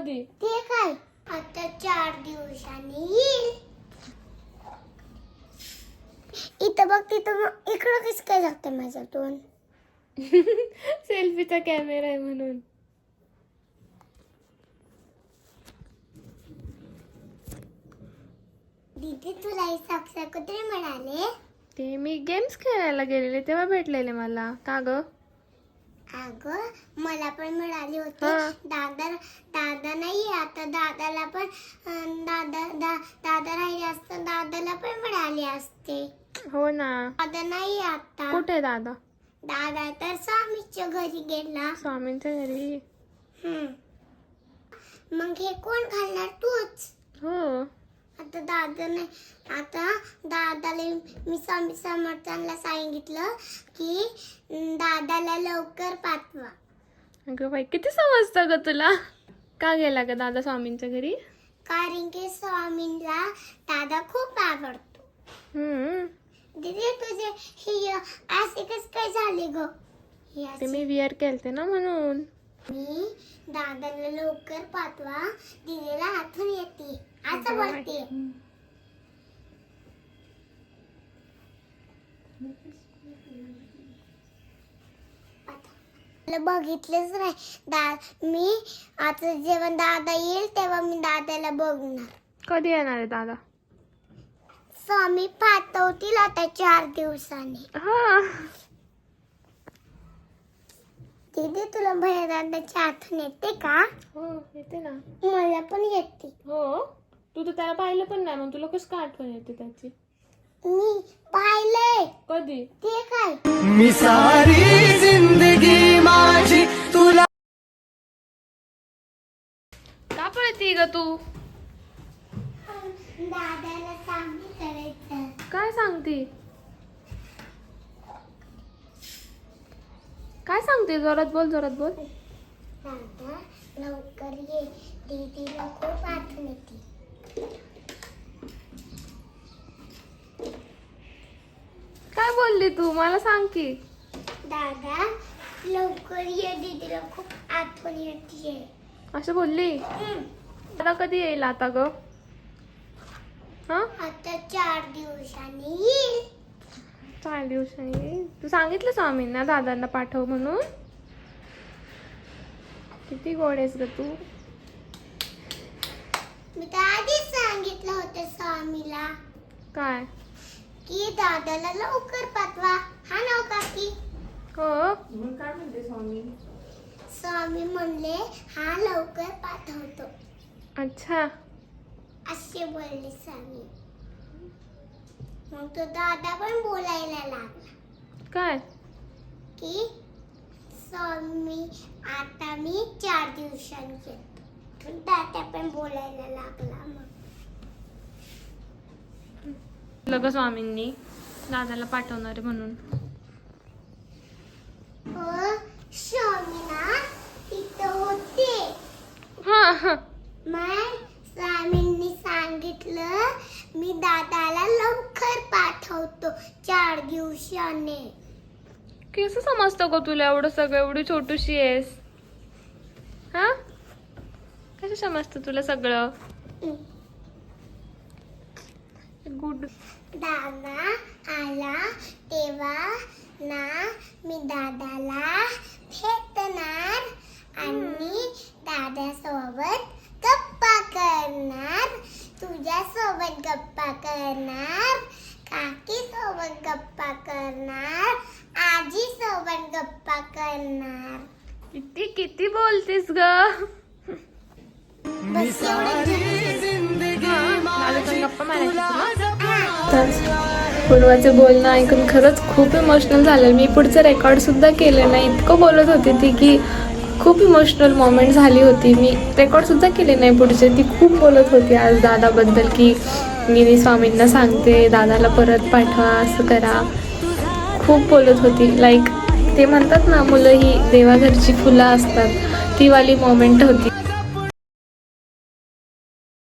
कधी? ते काय? आता चार दिवसांनी येईल. इथं बघ तिथं इकडं कसं काय लागतं माझ्यातून सेल्फीचा कॅमेरा आहे म्हणून. दीदी तुला हे साक्षर कुठे म्हणाले? ते मी गेम्स खेळायला गेलेले तेव्हा भेटलेले मला. का ग? अगं मला पण मिळाली होती. हा. दादा दादा नाही आता. दादाला पण अं, दादा दा, दादा राहिले असतं दादाला पण मिळाली असते. हो ना. दादा नाही आता. कुठे दादा? दादा तर स्वामीच्या घरी गेला. स्वामींच्या घरी. हम्म. मग हे कोण घालणार? तूच. हो. आता दादा नाही आता दादाला मी स्वामी समर्थांना सांगितलं की दादाला लवकर पाठवा. अगं बाई किती समजतं ग तुला? का गेला ग दादा स्वामींच्या घरी? कारण की स्वामींना दादा खूप आवडतो. हम्म. दीदी तुझे हे असे कस काय झाले ग? हे ते असे. मी विअर केलते ना म्हणून. मी दादाला लवकर पाठवा. दिदीला आठवण येते. असं बोलते. बघितलेच नाही. दा मी आता जेव्हा दादा येईल तेव्हा मी दादाला बघणार. कधी येणार आहे दादा? स्वामी पाठवतील आता चार दिवसांनी. हा. दीदी तुला भैया दादाची आठवण येते का? हो येते ना. मला पण येते. हो. तू तर त्याला पाहिलं पण नाही मग तुला कसं काय आठवण येते त्याची? मी पाहिलंय. कधी? ते काय? मी सारी जिंदगी माझी तुला का पळती ग तू? दादाला सांगी करायचं. काय सांगते? काय सांगते? जोरात बोल जोरात बोल. दादा लवकर ये. दीदीला खूप आठवण येते. काय बोलली तू? मला सांग की. दादा लवकर ये दीदीला खूप आठवण येते असं बोलली? दादा कधी येईल आता ग? हा? आता चार दिवसांनी येईल. चार दिवसांनी तू सांगितलं स्वामींना दादांना पाठव म्हणून? किती गोड आहेस ग तू. मी तर आधीच सांगितलं होतं स्वामीला. काय? की दादाला लवकर पाठवा. हा नाव काकी? हो. स्वामी म्हणले हा लवकर पाठवतो. अच्छा. असे बोलले स्वामी. मग तो दादा पण बोलायला लागला. काय? की स्वामी आता मी चार दिवसांनी येतो. तर दादा पण बोलायला लागला मग. लग स्वामींनी दादाला पाठवणार म्हणून. हो स्वामी ना तिथं होते. हा हा. मग स्वामींनी सांगितलं मी दादाला लवकर पाठवतो चार दिवसाने. कसं समजतं ग तुला एवढं सगळं? एवढी छोटूशी आहेस. हा? कसं समजतं तुला सगळं. गुड. दादा आला तेव्हा ना मी दादाला भेटणार आणि दादासोबत गप्पा करणार. तुझ्या सोबत गप्पा करणार काकी सोबत गप्पा करणार आजी सोबत गप्पा करणार. किती किती बोलतेस ग? बस पूर्वाचं बोलणं ऐकून खरंच खूप इमोशनल झालं मी पुढचं रेकॉर्डसुद्धा केलं नाही. इतकं बोलत होती ती की खूप इमोशनल मोमेंट झाली होती. मी रेकॉर्डसुद्धा केले नाही पुढचे. ती खूप बोलत होती आज दादाबद्दल की मी स्वामींना सांगते दादाला परत पाठवा असं करा. खूप बोलत होती. लाईक ते म्हणतात ना मुलं ही देवाघरची फुलं असतात. ती वाली मोमेंट होती.